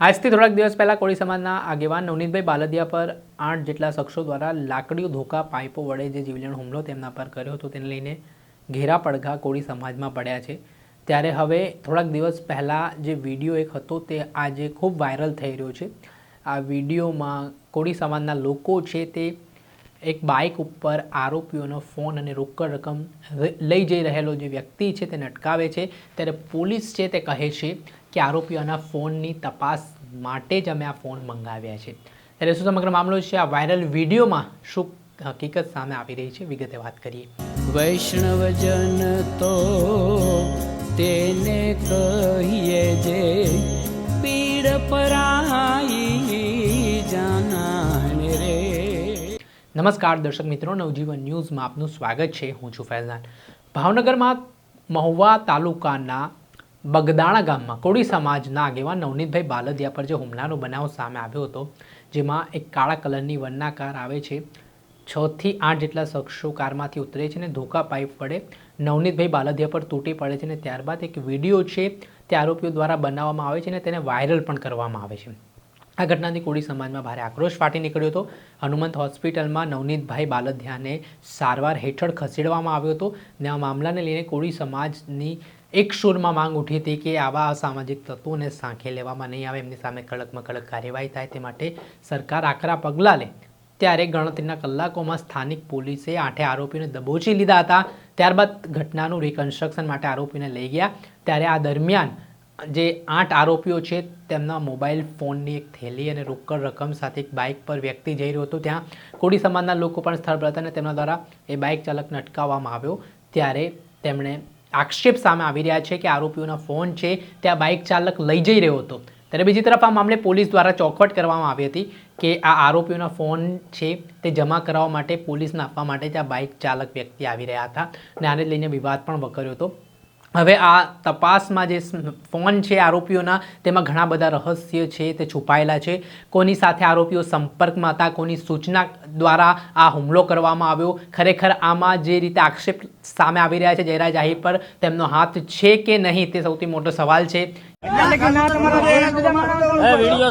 આજથી થોડાક દિવસ પહેલાં કોળી સમાજના આગેવાન નવનીતભાઈ બાલદિયા પર આઠ જેટલા શખ્સો દ્વારા લાકડીઓ ધોકા, પાઇપો વડે જે જીવલેણ હુમલો તેમના પર કર્યો હતો, તેને લઈને ઘેરા પડઘા કોળી સમાજમાં પડ્યા છે. ત્યારે હવે થોડાક દિવસ પહેલાં જે વીડિયો એક હતો તે આજે ખૂબ વાયરલ થઈ રહ્યો છે. આ વિડીયોમાં કોળી સમાજના લોકો છે તે એક બાઇક ઉપર આરોપીઓનો ફોન અને રોકડ રકમ લઈ જઈ રહેલો જે વ્યક્તિ છે તેને અટકાવે છે. ત્યારે પોલીસ છે તે કહે છે કે આરોપીઓના ફોનની તપાસ માટે જ અમે આ ફોન મંગાવ્યા છે. ત્યારે શું સમગ્ર મામલો છે આ વાયરલ વિડીયોમાં શું હકીકત સામે આવી રહી છે વિગતે વાત કરીએ. વૈષ્ણવજન તો તેને કહીએ જે પીડ પરાઈ જાનાને રે. નમસ્કાર દર્શક મિત્રો નવજીવન ન્યૂઝમાં આપનું સ્વાગત છે. હું છું ફૈઝાન. ભાવનગરમાં મહુવા તાલુકાના બગદાણા ગામમાં કોળી સમાજના આગેવાન નવનીતભાઈ બાલદિયા પર જે હુમલાનો બનાવ સામે આવ્યો હતો, જેમાં એક કાળા કલરની વનના કાર આવે છે, છથી આઠ જેટલા શખ્સો કારમાંથી ઉતરે છે અને ધોકા પાઇપ વડે નવનીતભાઈ બાલદિયા પર તૂટી પડે છે અને ત્યારબાદ એક વીડિયો છે તે આરોપીઓ દ્વારા બનાવવામાં આવે છે અને તેને વાયરલ પણ કરવામાં આવે છે. આ ઘટનાથી કોળી સમાજમાં ભારે આક્રોશ ફાટી નીકળ્યો હતો. હનુમંત હોસ્પિટલમાં નવનીતભાઈ બાલદિયાને સારવાર હેઠળ ખસેડવામાં આવ્યો હતો. ને આ મામલાને લઈને કોળી સમાજની એક સૂરમાં માંગ ઉઠી હતી કે આવા અસામાજિક તત્વોને સાંખે લેવામાં નહીં આવે, એમની સામે કડકમાં કડક કાર્યવાહી થાય તે માટે સરકાર આકરા પગલાં લે. ત્યારે ગણતરીના કલાકોમાં સ્થાનિક પોલીસે આઠે આરોપીને દબોચી લીધા હતા. ત્યારબાદ ઘટનાનું રિકન્સ્ટ્રક્શન માટે આરોપીને લઈ ગયા. ત્યારે આ દરમિયાન જે આઠ આરોપીઓ છે, તેમના મોબાઈલ ફોનની એક થેલી અને રોકડ રકમ સાથે એક બાઇક પર વ્યક્તિ જઈ રહ્યો હતો. ત્યાં કોડી સમાજના લોકો પણ સ્થળ પર હતા અને તેમના દ્વારા એ બાઇક ચાલકને અટકાવવામાં આવ્યો. ત્યારે તેમણે આક્ષેપ સામે આવી રહ્યા છે કે આરોપીઓના ફોન છે ત્યાં બાઇક ચાલક લઈ જઈ રહ્યો હતો. ત્યારે બીજી તરફ આ મામલે પોલીસ દ્વારા ચોખવટ કરવામાં આવી હતી કે આ આરોપીઓના ફોન છે, તે જમા કરાવવા માટે, પોલીસને આપવા માટે ત્યાં બાઇક ચાલક વ્યક્તિ આવી રહ્યા હતા. અને આને લઈને વિવાદ પણ વકર્યો હતો. હવે આ તપાસમાં જે ફોન છે આરોપીઓના, તેમાં ઘણા બધા રહસ્ય છે, તે છુપાયેલા છે. કોની સાથે આરોપીઓ સંપર્કમાં હતા, કોની સૂચના દ્વારા આ હુમલો કરવામાં આવ્યો? ખરેખર આમાં જે રીતે આક્ષેપ સામે આવી રહ્યા છે જયરાજ આહિર પર, તેમનો હાથ છે કે નહીં તે સૌથી મોટો સવાલ છે. વીડિયો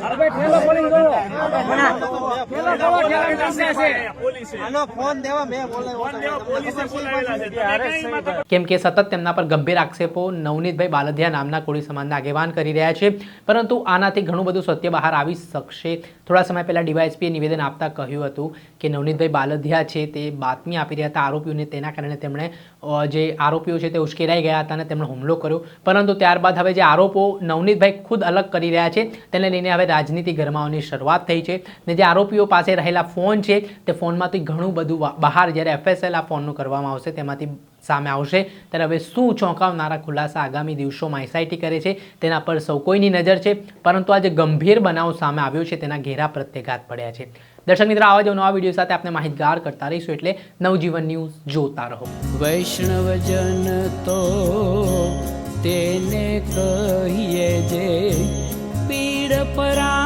કામ આવશે, નહીં આવે. કેમ કે સતત તેમના પર ગંભીર આક્ષેપો નવનીતભાઈ બાલધિયા નામના કોળી સમાજના આગેવાન કરી રહ્યા છે. પરંતુ આનાથી ઘણું બધું સત્ય બહાર આવી શકશે. થોડા સમય પહેલાં ડીવાયએસપીએ નિવેદન આપતા કહ્યું હતું કે નવનીતભાઈ બાલધિયા છે તે બાતમી આપી રહ્યા હતા આરોપીઓને. તેના કારણે તેમણે જે આરોપીઓ છે તે ઉશ્કેરાઈ ગયા હતા અને તેમણે હુમલો કર્યો. પરંતુ ત્યારબાદ હવે જે આરોપો નવનીતભાઈ ખુદ અલગ કરી રહ્યા છે તેને લઈને હવે રાજનીતિ ગરમાવાની શરૂઆત થઈ છે. ને જે આરોપીઓ પાસે રહેલા ફોન છે, તે ફોનમાંથી ઘણું બધું બહાર જ્યારે એફએસએલ આ ફોનનું કરવામાં આવશે, તેમાંથી સામે આવશે. ત્યારે હવે શું ચોંકાવનારા ખુલાસા આગામી દિવસોમાં એસઆઈટી કરે છે, તેના પર સૌ કોઈની નજર છે, પરંતુ આ જે ગંભીર બનાવ સામે આવ્યો છે, તેના ઘેરા પ્રત્યેઘાત પડ્યા છે. દર્શક મિત્રો, આવા જ નવા વીડિયો સાથે આપણે માહિતગાર કરતા રહીશું એટલે નવજીવન ન્યૂઝ જોતા રહો. વૈષ્ણવજન તો તેને કહીએ જે, પીડ પરાઈ